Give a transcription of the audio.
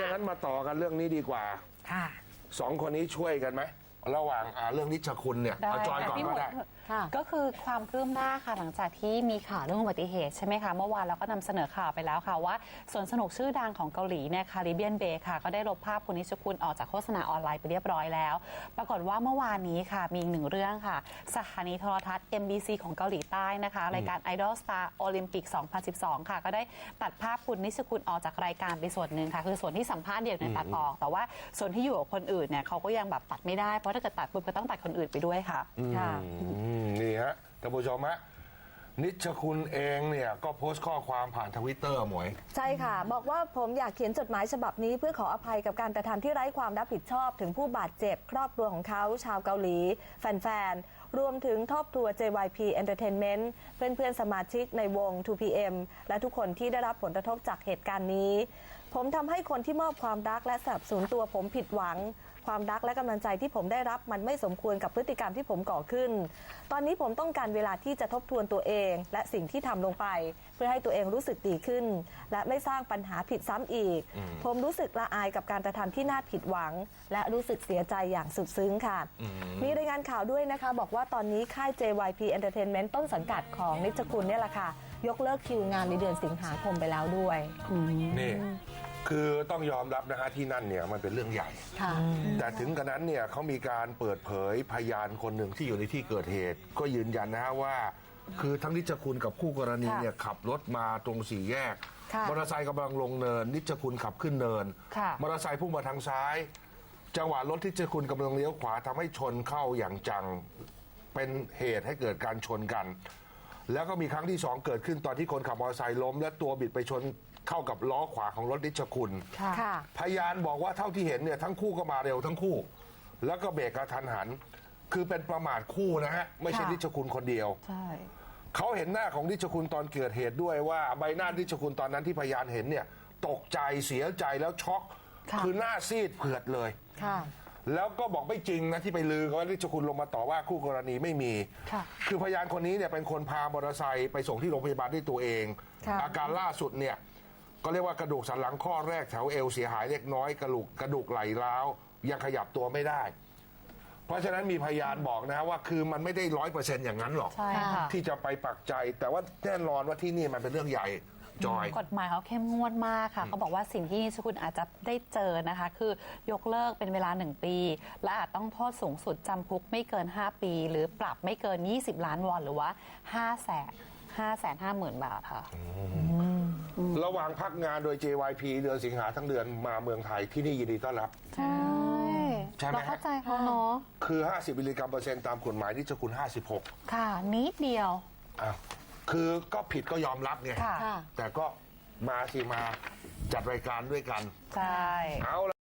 อย่างนั้นมาต่อกันเรื่องนี้ดีกว่าค่ะ สองคนนี้ช่วยกันไหม ระหว่างอ่าเรื่องนิชคุณเนี่ยได้เอาจอยก่อนพี่หก็มดได้ ค่ะ ก็คือความคืบหน้าค่ะหลังจากที่มีข่าวเรื่องอุบัติเหตุใช่ไหมคะ เมื่อวานเราก็นำเสนอข่าวไปแล้วค่ะว่าสวนสนุกชื่อดังของเกาหลีเนี่ยคาริเบียนเบย์ค่ะ ก็ได้ลบภาพคุณนิชคุณออกจากโฆษณาออนไลน์ไปเรียบร้อยแล้ว ปรากฏว่าเมื่อวานนี้ค่ะมีอีกหนึ่งเรื่องค่ะ สถานีโทรทัศน์ MBC ของเกาหลีใต้นะคะรายการ Idol Star Olympic 2012 ค่ะ ก็ได้ตัดภาพคุณนิชคุณออกจากรายการไปส่วนหนึ่งค่ะ คือส่วนที่สัมภาษณ์เดี่ยวเนี่ยตัดออก แต่ว่าส่วนที่อยู่กับคนอื่นเนี่ยเขาก็ยังแบบตัดไม่ได้เพราะถ้าเกิดตัดปุ๊บก็ต้องตัดคนอื่นไปด้วยค่ะ ค่ะ อืมนี่ฮะท่านผู้ชมฮะนิชคุณเองเนี่ยก็โพสต์ข้อความผ่านทวิตเตอร์หมวย ใช่ค่ะ บอกว่าผมอยากเขียนจดหมายฉบับนี้เพื่อขออภัยกับการกระทำที่ไร้ความรับผิดชอบ ถึงผู้บาดเจ็บ ครอบครัวของเขาชาวเกาหลี แฟน ๆ รวมถึงครอบครัว JYP Entertainment เพื่อน ๆ สมาชิกในวง 2PM และทุกคนที่ได้รับผลกระทบจากเหตุการณ์นี้ ผมทำให้คนที่มอบความรักและสนับสนุนตัวผมผิดหวัง ความรักและกำลังใจที่ผมได้รับมันไม่สมควรกับพฤติกรรมที่ผมก่อขึ้น ตอนนี้ผมต้องการเวลาที่จะทบทวนตัวเอง และสิ่งที่ทำลงไป เพื่อให้ตัวเองรู้สึกดีขึ้น และไม่สร้างปัญหาผิดซ้ำอีก ผมรู้สึกละอายกับการกระทำที่น่าผิดหวัง และรู้สึกเสียใจอย่างสุดซึ้งค่ะ มีรายงานข่าวด้วยนะคะ บอกว่าตอนนี้ค่าย JYP Entertainment ต้นสังกัดของนิจคุณเนี่ยแหละค่ะยกเลิกคิวงานในเดือนสิงหาคมไปแล้วด้วยนี่ คือต้องยอมรับนะฮะที่นั่นเนี่ยมันเป็นเรื่องใหญ่ ค่ะ แต่ถึงกระนั้นเนี่ยเขามีการเปิดเผยพยานคนหนึ่งที่อยู่ในที่เกิดเหตุ ก็ยืนยันนะฮะว่า คือทั้งนิจคุณกับคู่กรณีค่ะเนี่ยขับรถมาตรงสี่แยกค่ะมอเตอร์ไซค์กำลังลงเนิน นิจคุณขับขึ้นเนินค่ะ มอเตอร์ไซค์พุ่งมาทางซ้าย จังหวะรถที่นิจคุณกำลังเลี้ยวขวาทำให้ชนเข้าอย่างจังเป็นเหตุให้เกิดการชนกัน แล้วก็มีครั้งที่สองเกิดขึ้นตอนที่คนขับมอเตอร์ไซค์ล้ม และตัวบิดไปชนเข้ากับล้อขวาของรถนิจคุณค่ะค่ะ พยานบอกว่าเท่าที่เห็นเนี่ยทั้งคู่ก็มาเร็วทั้งคู่ แล้วก็เบรกกระทันหัน คือเป็นประมาทคู่นะฮะ ไม่ใช่ค่ะ นิชคุณคนเดียว ใช่ เขาเห็นหน้าของนิชคุณตอนเกิดเหตุด้วยว่าใบหน้านิชคุณตอนนั้นที่พยานเห็นเนี่ย ตกใจเสียใจแล้วช็อกค่ะคือหน้าซีดเผือดเลย ค่ะ แล้วก็บอกไม่จริงนะที่ไปลือกันว่านิชคุณลงมาต่อว่าคู่กรณีไม่มีค่ะคือพยานคนนี้เนี่ยเป็นคนพามอเตอร์ไซค์ไปส่งที่โรงพยาบาลด้วยตัวเอง ค่ะ อาการล่าสุดเนี่ยก็เรียกว่ากระดูกสันหลังข้อแรกแถวเอวเสียหายเล็กน้อยกระดูกกระดูกไหล่ร้าวยังขยับตัวไม่ได้ เพราะฉะนั้นมีพยานบอกนะว่าคือมันไม่ได้ร้อยเปอร์เซ็นต์อย่างนั้นหรอก ใช่ค่ะ ที่จะไปปักใจแต่ว่าแน่นอนว่าที่นี่มันเป็นเรื่องใหญ่ จอย กฎหมายเขาเข้มงวดมากค่ะ เขาบอกว่าสิ่งที่นิชคุณอาจจะได้เจอนะคะ คือยกเลิกเป็นเวลา 1 ปี และอาจต้องโทษสูงสุดจำคุกไม่เกิน 5 ปี หรือปรับไม่เกิน 20 ล้านวอนหรือว่า5แสน5แสน5หมื่นบาทค่ะ ระหว่างพักงานโดย JYP เดือนสิงหาทั้งเดือนมาเมืองไทยที่นี่ยินดีต้อนรับ ใช่ใช่ไหมเราเข้าใจเขาเนาะคือ 50มิลลิกรัมเปอร์เซ็นต์ตามกฎหมายที่เจ้าคุณ 56ค่ะนิดเดียว อ้าว คือก็ผิดก็ยอมรับไงค่ะค่ะ แต่ก็มาสิมาจัดรายการด้วยกัน ใช่ เอาละ